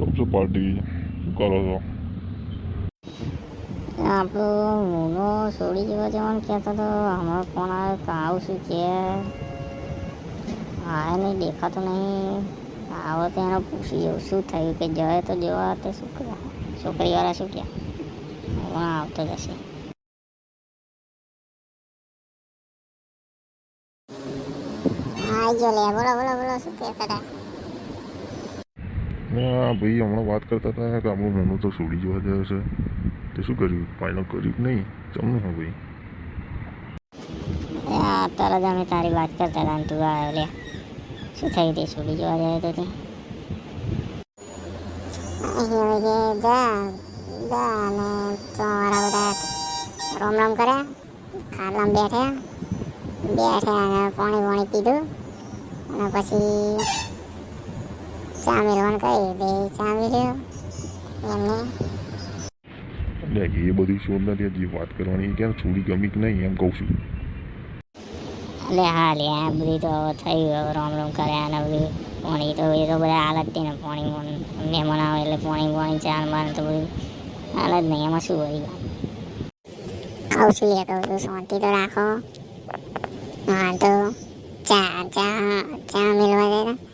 ચમચો party શું કરો છો. આપણો મૂનો છોડી જેવા જવાનું કહેતો હતો હમણાં ફોન આવ્યો કે આવું કે? હા નહીં દેખાતો નહીં. આવો તો એનો પૂછી જવું શું થયું કે જવાય તો જવા તે શું કરે છોકરીવાળા શું કહે હમણાં આવતો જશે હા જો લે બોલો બોલો બોલો શું કહેતા હતા? ભાઈ, હમણાં વાત કરતા હતા કે આપણું મોનું તો છોડી જવા જાય છે. તે શું કર્યું? ફાઇનલ કર્યું નહીં? ચમનું હા, ભાઈ. આ તરત અમે તારી વાત કરતા હતા તું આવ્યો લે. શું થઈ તે છોડી જવા જાય તો તે? જા જા તમારા બધા રોમ રોમ કર્યા ખાટલામાં બેઠ્યા બેઠ્યા અને પાણી પાણી પીધું. અને પછી ચા મેળવાનું કહી તે એમને? એટલે એ બધી શોધ નથી હજી વાત કરવાની કેમ છોડી ગમી કે નહીં એમ કહું છું. એટલે હા લે આ બધી તો હવે થયું હવે રોમ રોમ કર્યા અને બધું. પાણી તો એ તો બધા હાલત જ ને પાણી પાણી મહેમાન આવે એટલે પાણી પાણી ચાર માર તો બધું હાલત નહીં એમાં શું હોય? આવું છું લે કહું છું શાંતિ તો રાખો. હા તો ચા ચા ચા મેળવા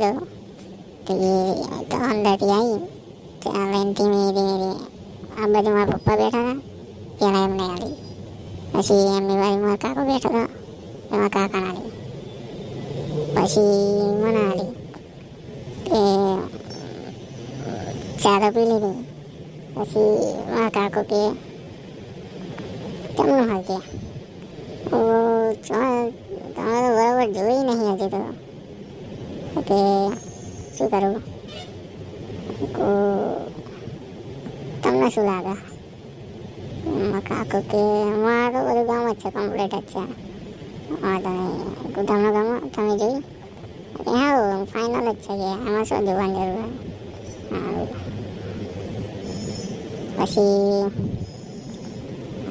ગયા તો એ તો અંદરથી આવી ચા લઈને ધીમે ધીમે ધીમે આ બાજુ મારા પપ્પા બેઠા હતા. પહેલાં એમને આવી પછી એમની બાજુ મારા કાકો બેઠો હતો. એમાં પછી મને આલી. તે ચા પછી મારા કાકો કે હાલ હું તમે તમે તો બરાબર જોઈ નહીં હજી તો કે શું કરું તમને શું લાગે એમાં કે અમારે તો બધું ગામ જ છે કમ્પ્લીટ જ છે તમે ગુદામનો ગામ તમે જોઈ હા ફાઇનલ જ છે કે એમાં શું જોવાની જરૂર પછી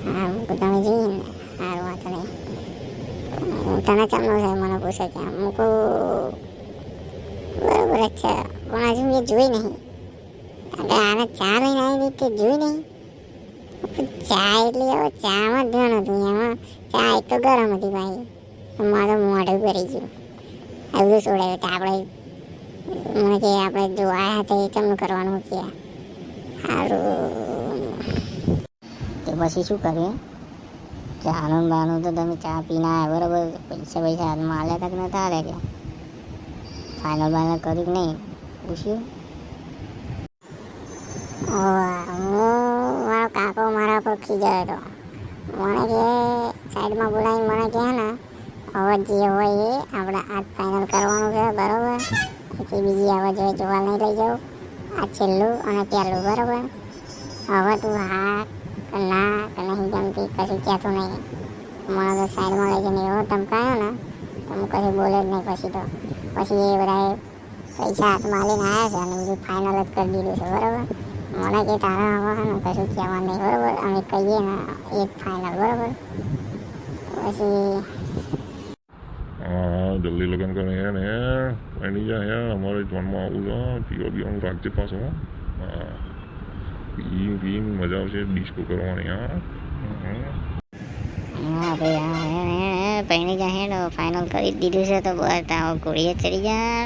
હા ગુદામે જોઈએ ને સારું વાંધો તને ચાલનો છે મને પૂછે કે હું કહું, બરાબર જ છે, પણ હજુ મેં જોઈ નહીં. કારણ કે આને ચા લઈને આવી હતી જોઈ નહીં. ચા એટલે હવે ચામાં ધ્યાન હતું એમાં. ચા એક તો ગરમ હતી ભાઈ. મારું મોઢું ભરી ગયું. બધું છોડાયું તો આપણે, મને કે આપણે જો આયા હતા એ ચમનું કરવાનું કે? સારું તો પછી શું કર્યું ચાનું બાનું તો તમે ચા પીને આવ્યા બરાબર? પૈસા પૈસા હાથમાં આલ્યા તક નતા આલ્યા કે? ફાઇનલ બાઇનલ કર્યું નહીં? પૂછ્યું? મારો કાકો મારા પર ખીજાયો હતો. મને કે, સાઈડમાં બોલાવી મને કહે ને હવે જે હોય એ આપણે આજ ફાઇનલ કરવાનું છે, બરાબર? પછી બીજી હવે જોઈએ જોવા નહીં લઈ જાઉં આ છેલ્લું અને પહેલું, બરાબર? હવે તું હા ના કે નહીં ગમતી કશું કહેતું નહીં? મને તો સાઈડમાં લઈ જઈને એવો ધમકાયો ને તો હું કશું બોલે જ નહીં પછી તો. પછી એ બધાએ પૈસા હાથમાં લઈને આવ્યા છે અને બધું ફાઇનલ જ કરી દીધું છે, બરાબર? મને કે તારા આવવાનું કશું કહેવાનું નહીં, બરાબર? અમે કહીએ ને, એ જ ફાઇનલ બરાબર? પછી જલ્દી લગ્ન કરે હે ને એની જ્યાં હે, અમારે જોનમાં આવું છે પીવા પીવાનું રાખજે પાછું હા. પી પી મજા આવશે ડિસ્કો કરવાની હા ભાઈ હા હે હે પૈણી જા હે ફાઇનલ કરી દીધું છે તો બસ તાવ ઘોડીએ ચડી જા